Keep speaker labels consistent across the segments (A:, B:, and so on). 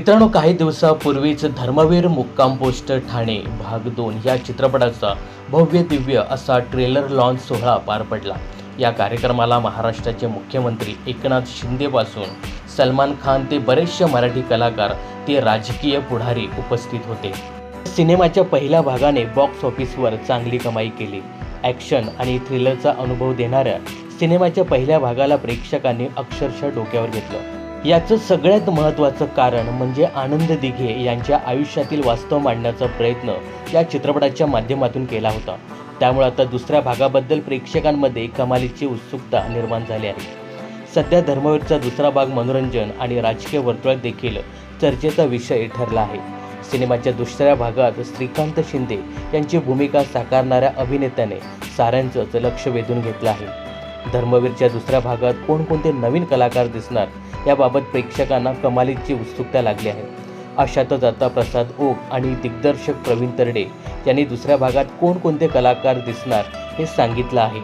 A: मित्रांनो काही दिवसापूर्वीच धर्मवीर मुक्काम पोस्ट ठाणे भाग दोन या चित्रपटाचा भव्य दिव्य असा ट्रेलर लॉन्च सोहळा पार पडला. या कार्यक्रमाला महाराष्ट्राचे मुख्यमंत्री एकनाथ शिंदेपासून सलमान खान ते बरेचसे मराठी कलाकार ते राजकीय पुढारी उपस्थित होते. सिनेमाच्या पहिल्या भागाने बॉक्स ऑफिसवर चांगली कमाई केली. ॲक्शन आणि थ्रिलरचा अनुभव देणाऱ्या सिनेमाच्या पहिल्या भागाला प्रेक्षकांनी अक्षरशः डोक्यावर घेतलं. याचं सगळ्यात महत्त्वाचं कारण म्हणजे आनंद दिघे यांच्या आयुष्यातील वास्तव मांडण्याचा प्रयत्न या चित्रपटाच्या माध्यमातून केला होता. त्यामुळे आता दुसऱ्या भागाबद्दल प्रेक्षकांमध्ये कमालीची उत्सुकता निर्माण झाली आहे. सध्या धर्मवीरचा दुसरा भाग मनोरंजन आणि राजकीय वर्तुळात देखील चर्चेचा विषय ठरला आहे. सिनेमाच्या दुसऱ्या भागात श्रीकांत शिंदे यांची भूमिका साकारणाऱ्या अभिनेत्याने साऱ्यांचंच लक्ष वेधून घेतलं आहे. धर्मवीरच्या दुसऱ्या भागात कोणकोणते नवीन कलाकार दिसणार याबाबत प्रेक्षकांना कमालीची उत्सुकता लागली आहे. अशातच आता प्रसाद ओक आणि दिग्दर्शक प्रवीण तरडे यांनी दुसऱ्या भागात कोणकोणते कलाकार दिसणार हे सांगितलं आहे.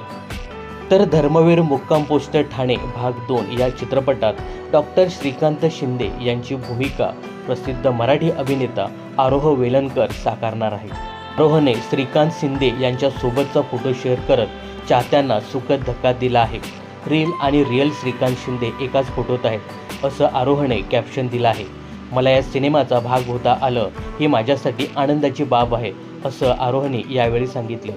A: तर धर्मवीर मुक्काम पोस्टर ठाणे भाग दोन या चित्रपटात डॉक्टर श्रीकांत शिंदे यांची भूमिका प्रसिद्ध मराठी अभिनेता आरोह वेलणकर साकारणार आहे आरोहने श्रीकांत शिंदे यांच्यासोबतचा फोटो शेअर करत चाहत्यांना सुखद धक्का दिला आहे. रील आणि रिअल श्रीकांत शिंदे एकाच फोटोत आहेत असं आरोहने कॅप्शन दिलं आहे. मला या सिनेमाचा भाग होता आलं ही माझ्यासाठी आनंदाची बाब आहे असं आरोहने यावेळी सांगितलं.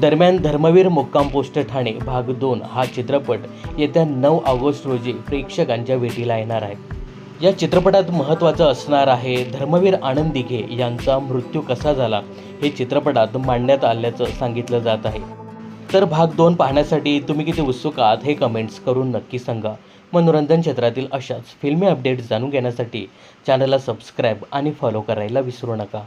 A: दरम्यान धर्मवीर मुक्काम पोस्ट ठाणे भाग दोन हा चित्रपट येत्या नऊ ऑगस्ट रोजी प्रेक्षकांच्या भेटीला येणार आहे. या चित्रपटात महत्त्वाचं असणार आहे धर्मवीर आनंद दिघे यांचा मृत्यू कसा झाला हे चित्रपटात मांडण्यात आल्याचं सांगितलं जात आहे. तर भाग दोन पाहण्यासाठी तुम्ही किती उत्सुक आहात हे कमेंट्स करून नक्की सांगा. मनोरंजन क्षेत्रातील अशाच फिल्मी अपडेट्स जाणून घेण्यासाठी चॅनलला सबस्क्राईब आणि फॉलो करायला विसरू नका.